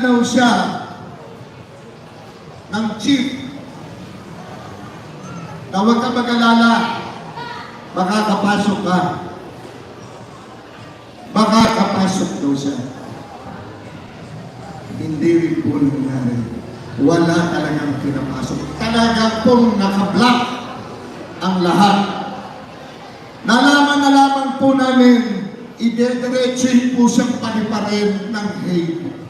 daw siya ng chief na huwag ka mag-alala, makakapasok ka. Makakapasok daw siya. Hindi rin po nangyari. Wala talagang pinapasok. Talagang pong nakablock ang lahat. Nalaman na lamang po namin, idediretsin po siyang paliparin ng hate.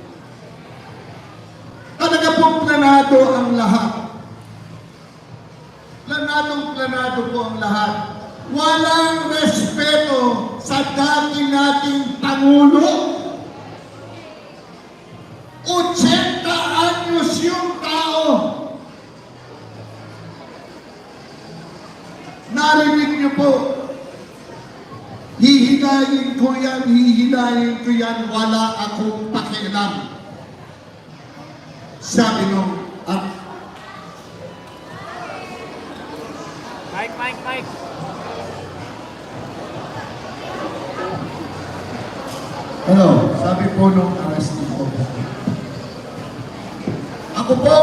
Planado ang lahat. Planadong planado po ang lahat. Walang respeto sa dati nating Pangulo. 80 anyos yung tao. Narinig niyo po, hihilayin ko yan, hihilayin ko yan, wala akong pakialam. Sabi nung po nung arresting officer. Ako po,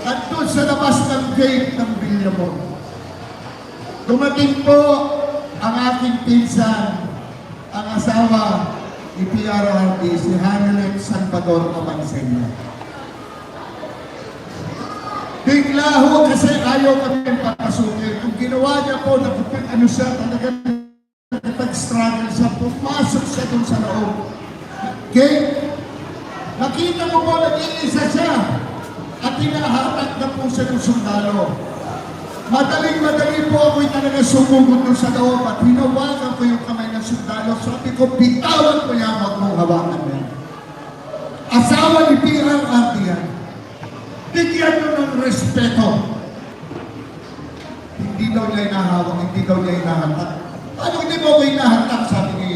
nandun sa labas ng gate ng Villamor. Dumating po ang aking pinsan, ang asawa ni PRRD, si Hanelet Salvador Amansenya. Bigla ho kasi ayaw kami papasukin. Kung ginawa niya po, nakupit, ano siya, talagang nag-struggle siya, pumasok siya dun sa loob. Okay? Nakita mo po, nag-iisa siya. At hinahatak na po siya ng sundalo. Madaling madali po ako'y talaga sumugod dun sa loob at hinawakan ko yung kamay ng sundalo. Sabi ko, bitawan ko yan, huwag mong hawakan mo yan. Asawa ni PRRD yan. Bigyan nyo ng respeto. Hindi daw niya inahawak, hindi daw niya inahatak. Paano hindi mo ko inahatak, sabi ni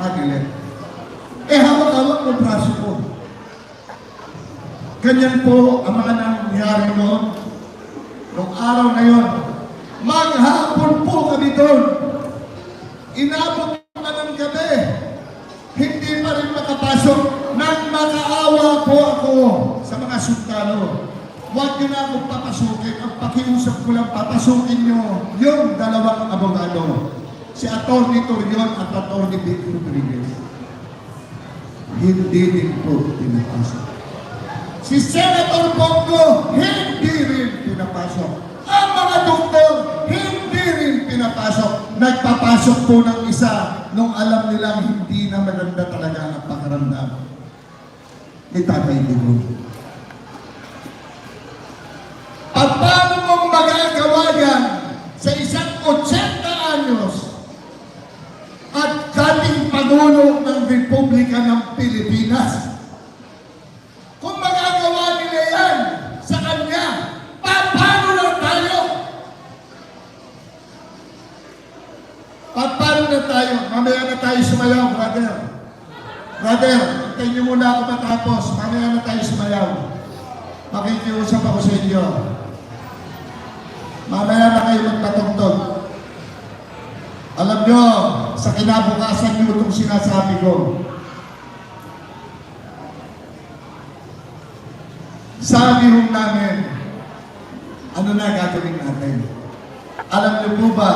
Aguilet. Eh, hawak-hawak mo braso ko. Ganyan po ang mga nangyari noon. Noong araw na yon, maghapon po kami doon. Inabot pa ng gabi. Hindi pa rin makapasok. Nang makaawa po ako sa mga sundalo. Huwag niyo na akong papasukin. Ang pakiusap ko lang, papasukin niyo yung dalawang abogado. Si Atty. Torion at Atty. Vic Rodriguez. Hindi din po pinapasok. Si Senator Bongo, hindi rin pinapasok. Ang mga doktor, hindi rin pinapasok. Nagpapasok po ng isa nung alam nilang hindi na maganda talaga ang pakaramdam. Ni Tatay Digong. At paano mong magagawa yan sa isang 80 anyos at dating Pangulo ng Republika ng Pilipinas? Kung magagawa nila yan sa kanya, pa- paano lang tayo? Pa- paano na tayo? Mamaya na tayo sumayaw, brother. Brother, hintayin niyo muna ako matapos. Mamaya na tayo sumayaw. Makikiusap ako sa inyo. Mamaya na kayo magpatugtog. Alam nyo, sa kinabukasan nyo itong sinasabi ko. Sabi ho namin, ano na gagawin natin? Alam niyo po ba,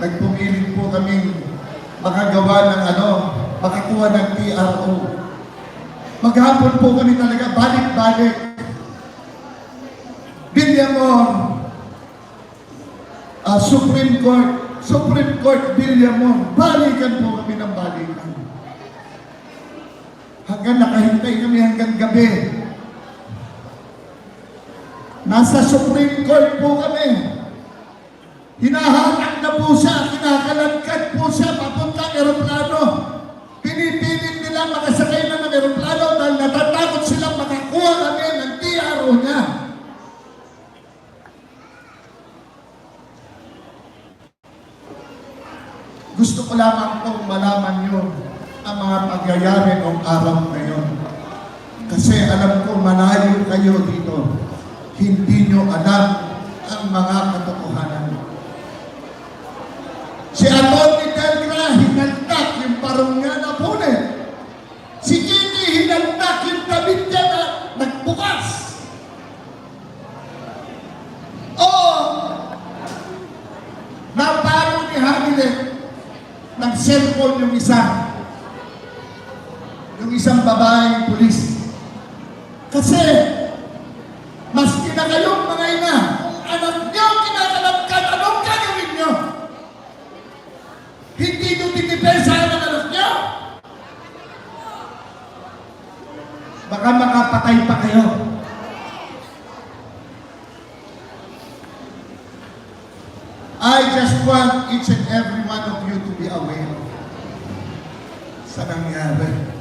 nagpumilit po kami makagawa ng ano, makakuha ng TRO. Maghapon po kami talaga, balik-balik. Villamor, ah, Supreme Court, Supreme Court Villamor, balikan po kami ng balikan. Hanggang nakahintay kami hanggang gabi. Nasa Supreme Court po kami. Hinahatak na po siya, kinakalangkad po siya papuntang eroplano. Pinipilit nila makasakay na ng eroplano dahil natatakot silang makakuha kami ng TRO niya. Gusto ko lamang pong malaman nyo ang mga pagyayari ng araw na yun. Kasi alam ko malayo kayo dito. Hindi nyo alam ang mga katotohanan. Si Atty. Delgra, hinaltak yung parong nga na punin. Si Kitty, hinaltak yung damit niya cellphone yung isa. Yung isang babaeng pulis. Kasi, maski na kayong mga ina, kung anak niyo kinakalabkan, anong gagawin niyo? Hindi nyo dinipensa ang anak niyo? Baka makapatay pa kayo. I just want each and every one of you to be aware sa nangyari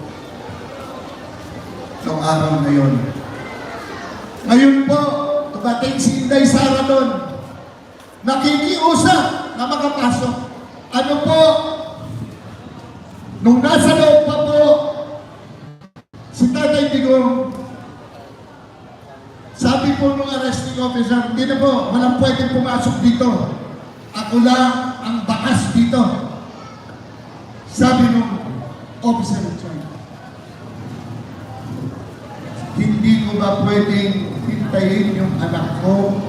noong araw na yon. Ngayon po, tumating si Inday Sara doon. Nakikiusap na makapasok. Ano po? Hindi na po, walang pwedeng pumasok dito. Ako lang ang bakas dito. Sabi nung officer in charge, hindi ko ba pwedeng hintayin yung anak ko?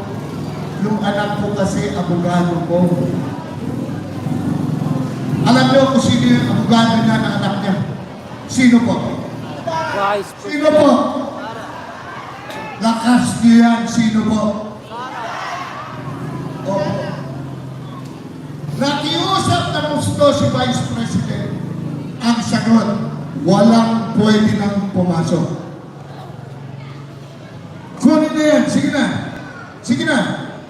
Yung anak ko kasi abogado ko. Alam niyo kung sino yung abogado niya na anak niya? Sino po? Sino po? Lakas niyo yan. Sino po? Gusto si Vice President. Ang sagot, walang pwede nang pumasok. Kunin na yan. Sige na. Sige na.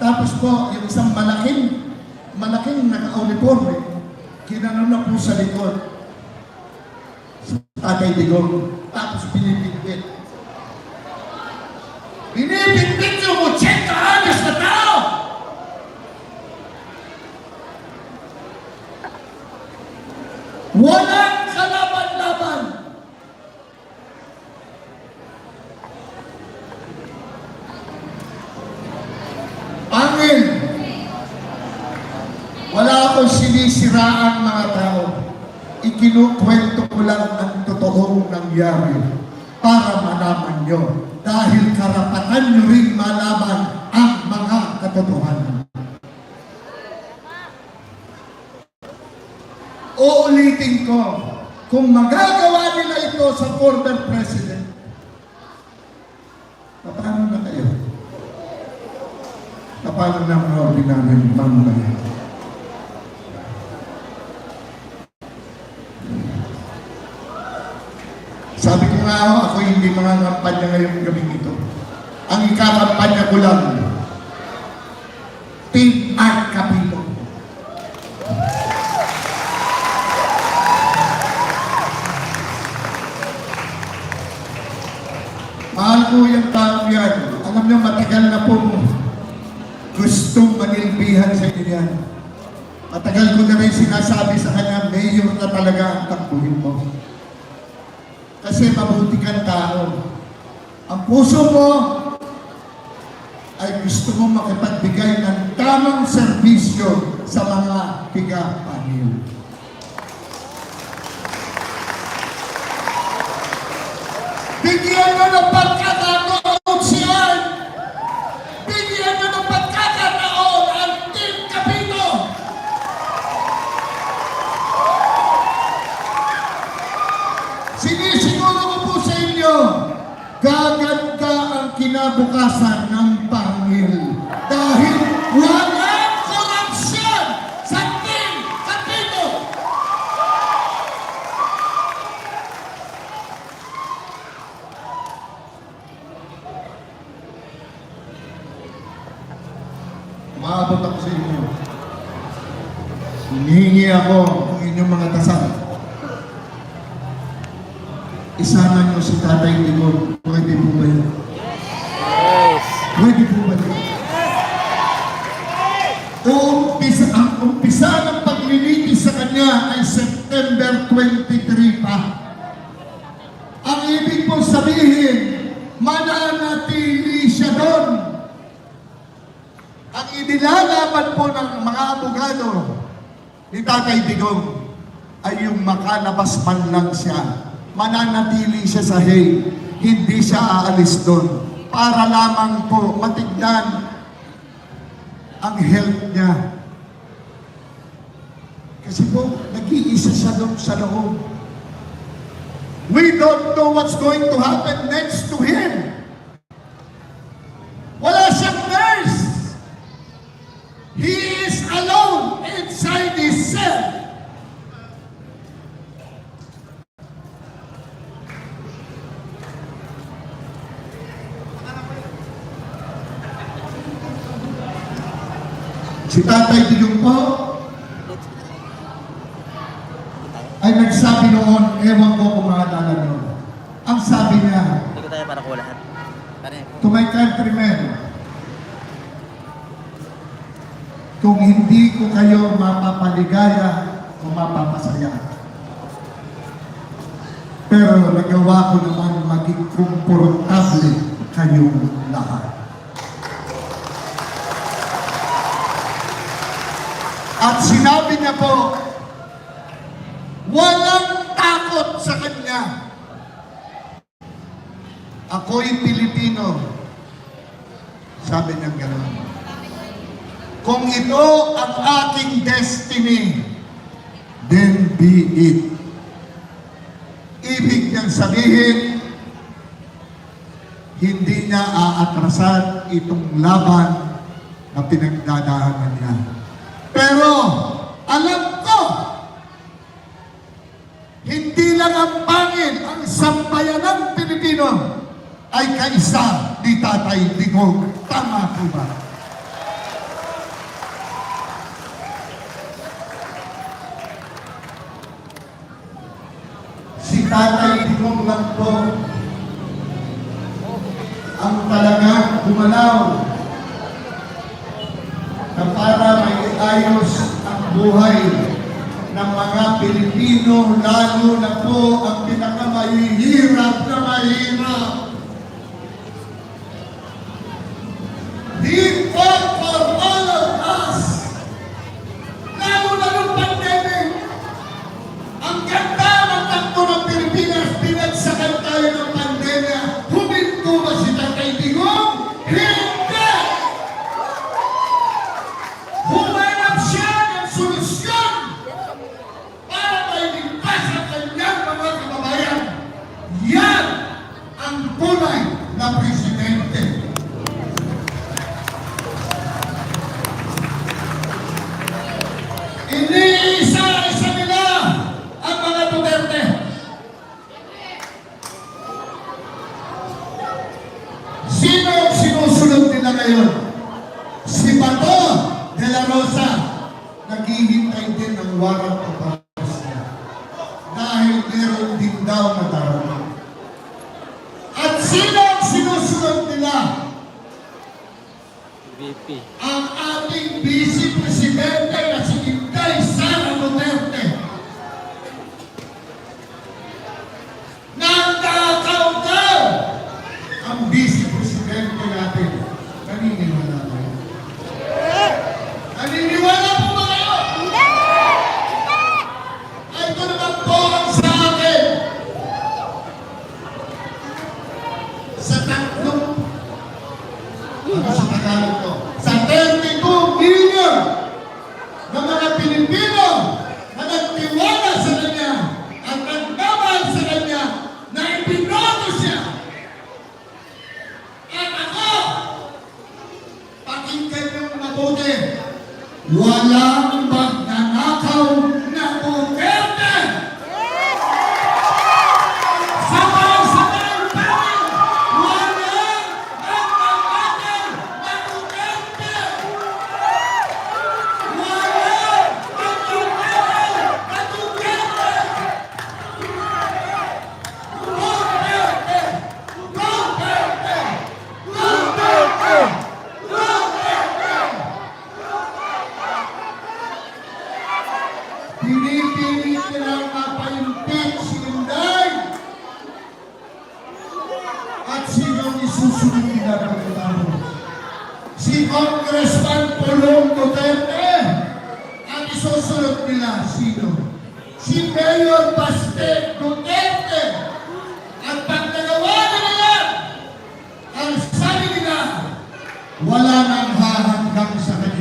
Tapos po, yung isang malaking, malaking naka-uniforme, kinano na po sa likod. Tatay Digong. Tapos pinipigpit. Pinipigpit yung 80 anos na tao! Walang kalaban-laban! Pangil! Wala akong sinisiraan mga tao. Ikinukwento ko lang ang totoong nangyari para malaman nyo. Dahil karapatan nyo rin malaman ang mga katotohanan. Uulitin ko, kung magagawa nila ito sa former president, paano na kayo? Paano na mga ordinaryong mamamayan? Sabi ko nga ako, ako hindi mga kampanya ngayong gabi ito. Ang ikakampanya ko lang, Team Ko yung taong yan. Alam niyo, matagal na po gustong manilbihan sa inyo yan. Matagal ko na rin sinasabi sa kanya, mayor na talaga ang takbuhin mo. Kasi mabuti kang tao. Ang puso mo ay gusto mo makipagbigay ng tamang serbisyo sa mga tiga-panil. Bigyan mo ng pagkakataon siyan! Bigyan mo ng pagkakataon ang Team Capito! Sinisiguro ko po sa inyo, gaganda ang kinabukasan ng pangil. Dahil walang korupsyon sa Team Capito! Maabot ako sa inyo. Hinihingi ako ng inyong mga dasal. Isama niyo si Tatay Digong. Pwede po ba yun? Yes. Pwede po ba yun? Uumpisa, ang umpisa ng paglilitis sa kanya ay September 23 pa. Ang ibig po sabihin, mananatili siya doon. Ang inilalaban po ng mga abogado ni Tatay Digong ay yung makalabas man lang siya. Mananatili siya sa hay. Hindi siya aalis doon. Para lamang po matignan ang health niya. Kasi po, nag-iisa siya doon sa loob. We don't know what's going to happen next to him. Si Tatay Digong po ay nagsabi noon, ewan ko kung maalala nyo. Ang sabi niya, ko tayo para ko lahat. To my countrymen, kung hindi ko kayo mapapaligaya o mapapasaya. Pero nagawa ko naman maging komportable kayong lahat. Sinabi niya po, walang takot sa kanya. Ako'y Pilipino. Sabi niya gano'n. Kung ito ang aking destiny, then be it. Ibig niyang sabihin, hindi niya aatrasan itong laban na pinagdadaanan niya. Pero, alam ko, hindi lang ang pangil, ang sambayanang Pilipino ay kaisa ni Tatay Digong. Tama po ba? Si Tatay Digong lang po ang talagang gumalaw na para may ayos ang buhay ng mga Pilipino, lalo na po ang pinakamahihirap na mahirap. செய்யணும்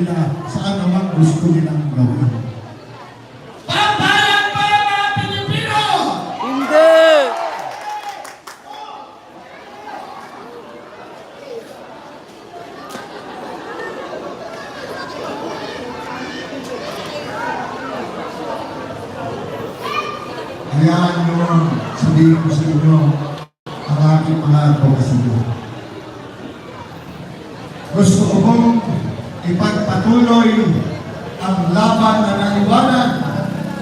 nang hahanggang sa kanila sa anumang gusto nilang gawin.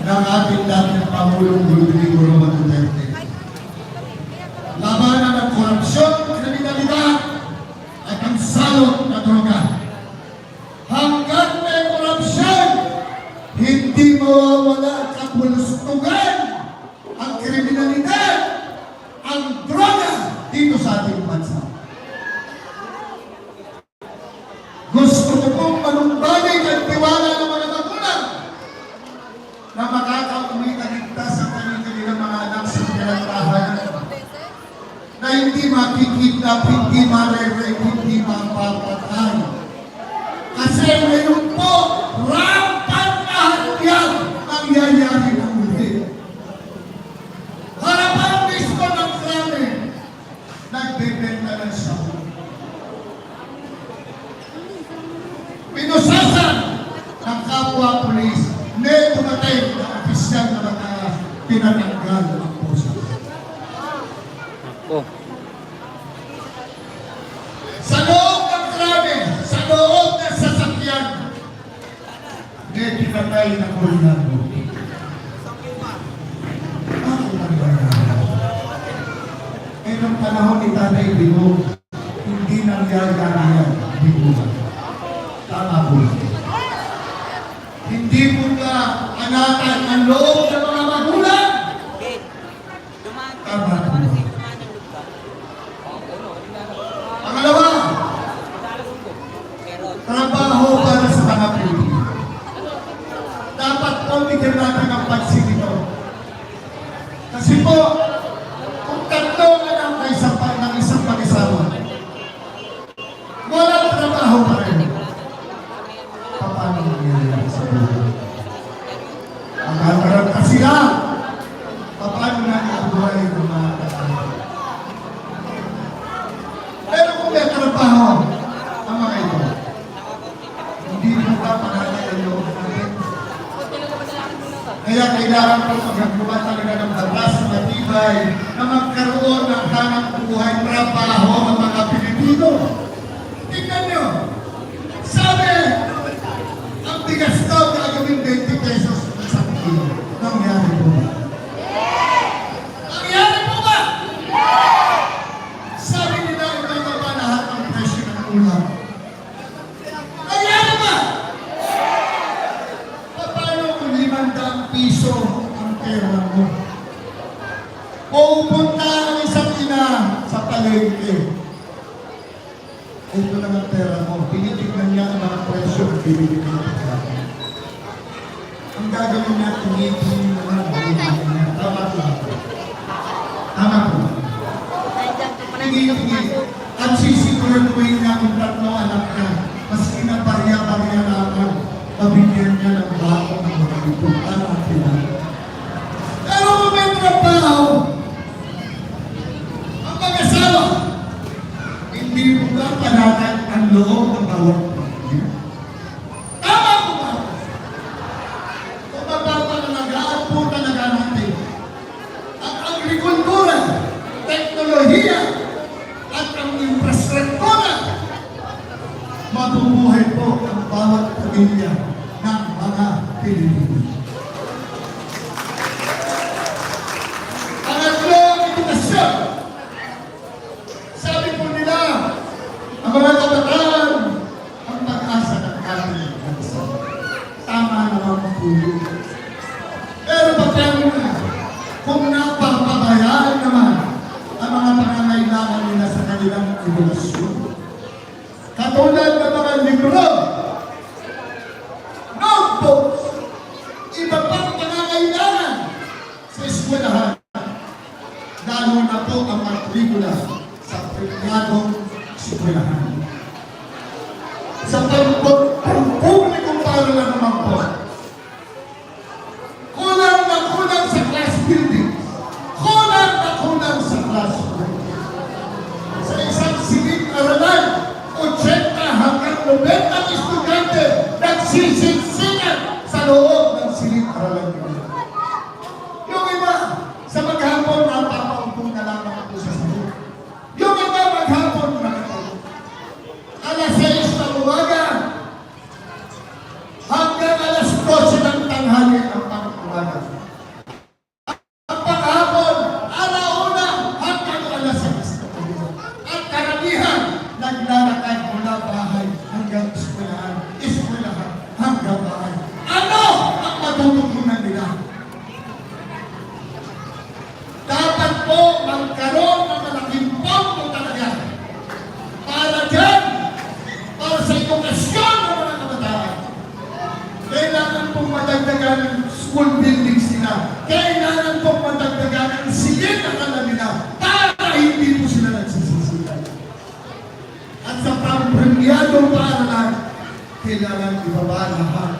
ng ating dating Pangulong Rodrigo Roman Duterte. hicieron un nangyari na ngayon, hindi? Tama po. Hindi po ka anakan ng loob buhay ng mga kasama. Pero kung may trabaho, ang mga ito, hindi mo dapat natin ang loob natin. Kaya kailangan piso ang pera mo. Pupunta ang isang ina sa palengke. Ito lang ang pera mo. Tinitignan niya ang mga presyo at bibili ng pagkakas. Ang gagawin niya, tinitignan na lang ang Tama po. Tama po. Tinitignan Honra para o kanilang revelasyon. Katulad ng school buildings nila. Kailangan po matagdagan ang sige na kanila para hindi po sila nagsisisihan. At sa pampremyadong paaralan, kailangan ibaba lahat